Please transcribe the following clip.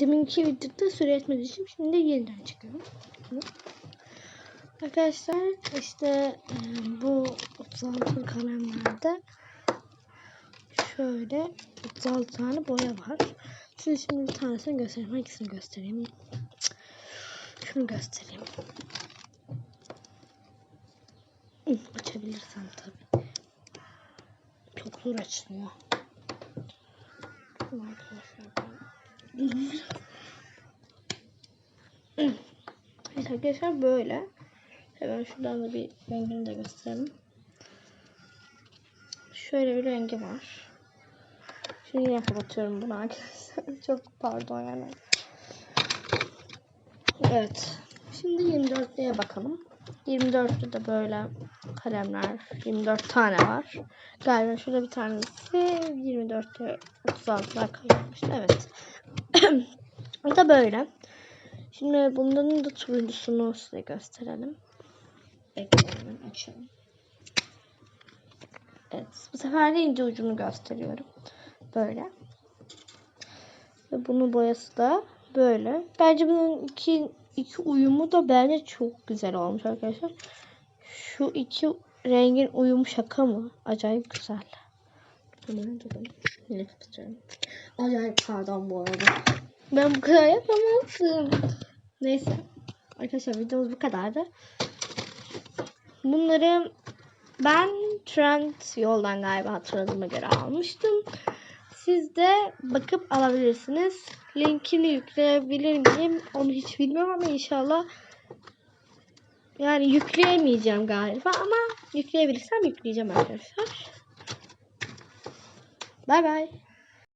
Deminki videoda süre etmediği için şimdi yeniden çıkıyorum. Arkadaşlar işte e, bu 36 kalemlerde şöyle 36 tane boya var. Size şimdi bir tanesini göstereyim. Hangisini göstereyim? Şunu göstereyim. Açabilirsem tabii. Çok zor açılıyor. Arkadaşlar Evet arkadaşlar böyle. Hemen şuradan da bir rengini de gösterelim. Şöyle bir rengi var. Şimdi yine kapatıyorum bunu arkadaşlar. Çok pardon yani. Evet. Şimdi 24'lüye bakalım. 24'lü de böyle kalemler. 24 tane var. Galiba şurada bir tanesi 24'lü 36'lar kalıyormuş. Evet. o da böyle. Şimdi bunların da turuncusunu size gösterelim. Bekleyin açıyorum. Evet. Bu sefer de ince ucunu gösteriyorum. Böyle. Ve bunun boyası da böyle. Bence bunun iki, iki uyumu da bence çok güzel olmuş arkadaşlar. Şu iki rengin uyumu şaka mı? Acayip güzel. Acayip pardon bu arada. Ben bu kadar yapamazdım. Neyse. Arkadaşlar videomuz bu kadardı. Bunları ben Trend yoldan galiba hatırladığıma göre almıştım. Siz de bakıp alabilirsiniz. Linkini yükleyebilir miyim? Onu hiç bilmiyorum ama inşallah yani yükleyemeyeceğim galiba ama yükleyebilirsem yükleyeceğim arkadaşlar. Bay bay.